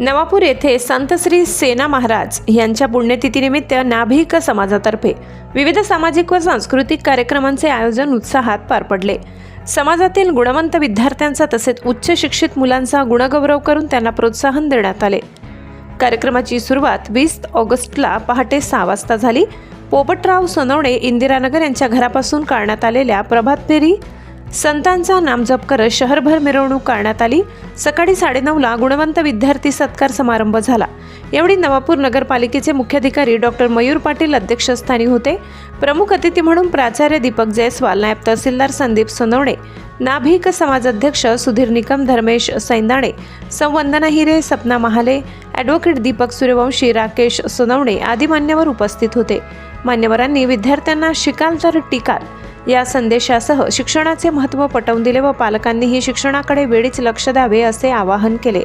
नवापूर येथे संत श्री सेना महाराज यांच्या पुण्यतिथीनिमित्त नाभिक समाजातर्फे विविध सामाजिक व सांस्कृतिक कार्यक्रमांचे आयोजन उत्साहात पार पडले. समाजातील गुणवंत विद्यार्थ्यांचा तसेच उच्च शिक्षित मुलांचा गुणगौरव करून त्यांना प्रोत्साहन देण्यात आले. कार्यक्रमाची सुरुवात वीस ऑगस्टला पहाटे सहा वाजता झाली. पोपटराव सोनवणे इंदिरानगर यांच्या घरापासून काढण्यात आलेल्या प्रभात फेरी संतांचा नामजप करत शहरभर मिरवणूक करण्यात आली. सकाळी साडेनऊला गुणवंत विद्यार्थी सत्कार समारंभ झाला. यावेळी नवापूर नगरपालिकेचे मुख्याधिकारी डॉक्टर मयूर पाटील अध्यक्षस्थानी होते. प्रमुख अतिथी म्हणून प्राचार्य दीपक जयस्वाल नायब तहसीलदार संदीप सोनवणे नाभिक समाजाध्यक्ष सुधीर निकम धर्मेश सैंदाणे संवंदना हिरे सपना महाले ॲडव्होकेट दीपक सूर्यवंशी राकेश सोनवणे आदी मान्यवर उपस्थित होते. मान्यवरांनी विद्यार्थ्यांना शिकाल तर टिकाल या संदेशासह शिक्षणाचे महत्त्व पटवून दिले व पालकांनीही शिक्षणाकडे वेळीच लक्ष द्यावे असे आवाहन केले.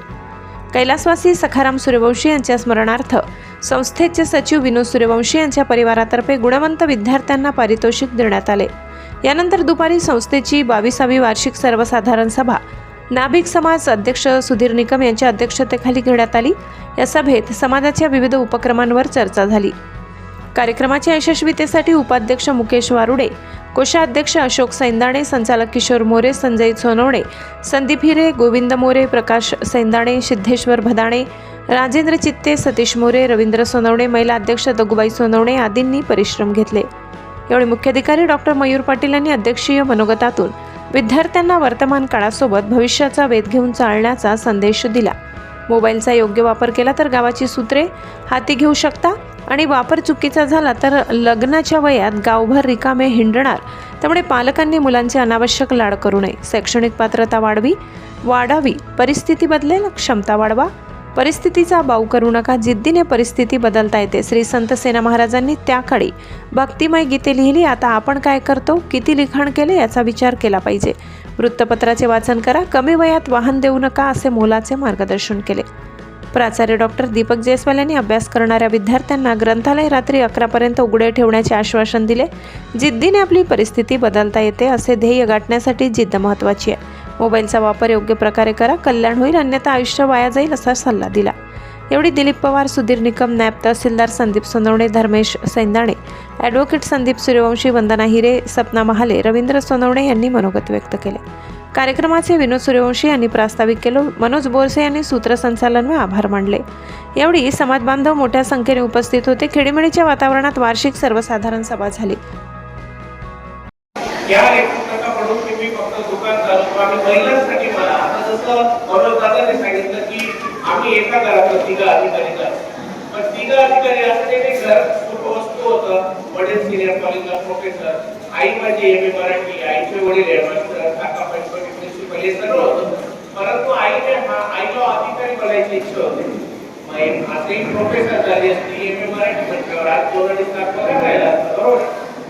कैलासवासी सखाराम सूर्यवंशी यांच्या स्मरणार्थ संस्थेचे सचिव विनोद सूर्यवंशी यांच्या परिवारातर्फे गुणवंत विद्यार्थ्यांना पारितोषिक देण्यात आले. यानंतर दुपारी संस्थेची बावीसावी वार्षिक सर्वसाधारण सभा. नाभिक समाज अध्यक्ष सुधीर निकम यांच्या अध्यक्षतेखाली घेण्यात आली. या सभेत समाजाच्या विविध उपक्रमांवर चर्चा झाली. कार्यक्रमाच्या यशस्वीतेसाठी उपाध्यक्ष मुकेश वारुडे कोषाध्यक्ष अशोक सैंदाणे संचालक किशोर मोरे संजय सोनवणे संदीप हिरे गोविंद मोरे प्रकाश सैंदाणे सिद्धेश्वर भदाणे राजेंद्र चित्ते सतीश मोरे रवींद्र सोनवणे महिला अध्यक्ष दगुबाई सोनवणे आदींनी परिश्रम घेतले. यावेळी मुख्याधिकारी डॉक्टर मयूर पाटील यांनी अध्यक्षीय मनोगतातून विद्यार्थ्यांना वर्तमान काळासोबत भविष्याचा वेध घेऊन चालण्याचा संदेश दिला. मोबाईलचा योग्य वापर केला तर गावाची सूत्रे हाती घेऊ शकता? आणि वापर चुकीचा झाला तर लग्नाच्या वयात गावभर रिकामे हिंडणार. त्यामुळे पालकांनी मुलांचे अनावश्यक लाड करू नये. शैक्षणिक पात्रता वाढवी वाढावी. परिस्थिती बदलेल क्षमता वाढवा. परिस्थितीचा बाऊ करू नका. जिद्दीने परिस्थिती बदलता येते. श्री संत सेना महाराजांनी त्या काळी भक्तिमय गीते लिहिली. आता आपण काय करतो? किती लिखाण केले? याचा विचार केला पाहिजे. वृत्तपत्राचे वाचन करा. कमी वयात वाहन देऊ नका असे मोलाचे मार्गदर्शन केले. प्राचार्य डॉक्टर दीपक जयस्वाल यांनी अभ्यास करणाऱ्या विद्यार्थ्यांना ग्रंथालय रात्री अकरापर्यंत उघडे ठेवण्याचे आश्वासन दिले. जिद्दीने आपली परिस्थिती बदलता येते असे ध्येय गाठण्यासाठी जिद्द महत्त्वाची आहे. मोबाईलचा वापर योग्य प्रकारे करा कल्याण होईल अन्यथा आयुष्य वाया जाईल असा सल्ला दिला. एवढी दिलीप पवार सुधीर निकम नायब तहसीलदार संदीप सोनवणे धर्मेश सैंदाणे ॲडव्होकेट संदीप सूर्यवंशी वंदना हिरे सपना महाले रवींद्र सोनवणे यांनी मनोगत व्यक्त केले. कार्यक्रमाचे विनोद सूर्यवंशी यांनी प्रास्ताविक केलं. मनोज बोरसे यांनी सूत्रसंचालन व आभार मानले. यावेळी समाज बांधव मोठ्या संख्येने उपस्थित होते. खेडीमेळीच्या वातावरणात वार्षिक सर्वसाधारण सभा झाली. आई माझी एम ए मराठी आईचे वडील आईने हा आईला अधिकारी बनायची इच्छा होती. मग एक प्रोफेसर झाली असती एम ए मराठी म्हटल्यावर आज दोन अडीच राहिला बरोबर?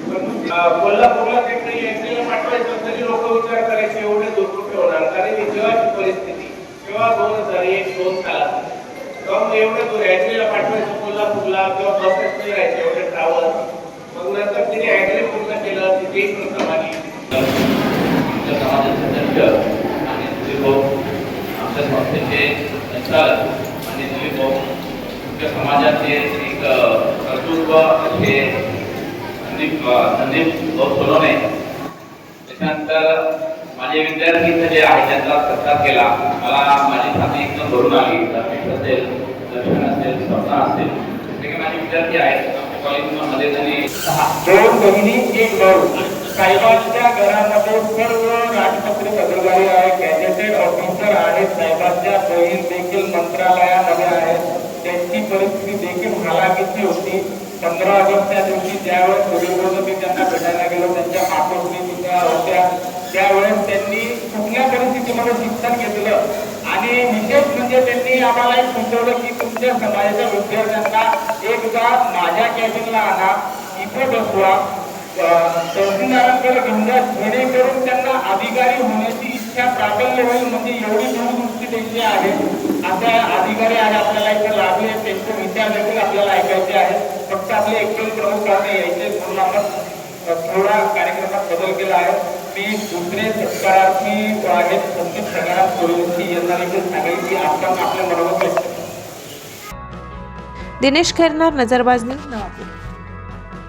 पण, अं, कोल्हापूरला तिकडे यायला पाठवायचं तरी लोक विचार करायचे एवढे दोन रुपये होणार. कारण ही जेव्हाची परिस्थिती तेव्हा दोन हजार एक दोन सालात. तेव्हा एवढे दूर यायला पाठवायचं कोल्हापूरला किंवा बसेस नाही राहायचे एवढे ट्रॅव्हल मग नंतर तिने ऍग्री पूर्ण केलं तिथेही प्रथम आली आमच्या समाजाचे अध्यक्ष आणि दिलीप भाऊ आमच्या संस्थेचे संचालक आणि तुम्ही भाऊ आमच्या समाजाचे एक कर्तृत्व हे संदीप अ, संदीप भाऊ सोनवणे. त्याच्यानंतर माझे विद्यार्थी जे आहेत त्यांचा सत्कार केला. मला माझी साथी एकदम भरून आली. रमेश असेल दर्शन असेल स्वप्ना असेल जे काही माझे विद्यार्थी आहेत कॉलेजमध्ये त्यांनी दोन बहिणी एक भाऊ. साहेबांच्या घरामध्ये सर्व राजपत्रित अधिकारी आहे गॅजेटेड ऑफिसर आहेत साहेबांच्या बहीण देखील मंत्रालयामध्ये आहेत. त्यांची परिस्थिती देखील हालाकीची होती. पंधरा ऑगस्टच्या दिवशी ज्यावेळेस सूर्यग्रहण मी त्यांना भेटायला गेलो त्यांच्या मातोश्री सुद्धा होत्या. त्यावेळेस त्यांनी कुठल्या परिस्थितीमध्ये शिक्षण घेतलं? आणि विशेष म्हणजे त्यांनी आम्हाला एक सुचवलं की तुमच्या समाजाच्या विद्यार्थ्यांना एकदा माझ्या कॅबिनला आणा. इथे बसवा. तहसीलदारांकडे घेऊन जा. जेणेकरून त्यांना अधिकारी होण्याची त्या प्राबल्य होईल म्हणजे एवढी दूरदृष्टी त्यांची आहे. आता अधिकारी आज आपल्याला इथे लाभले त्यांचे विचार देखील आपल्याला ऐकायचे आहेत. फक्त आपले एकूण प्रमुख कारणे यायचे म्हणून आपण थोडा कार्यक्रमात बदल केला आहे. मी दुसरे सत्कारार्थी आहेत संदीप संग्राम सूर्यवंशी यांना देखील सांगेल की आपण आपल्या मनोगत दिनेश खैरनार नजरबाज न्यूज नवापूर.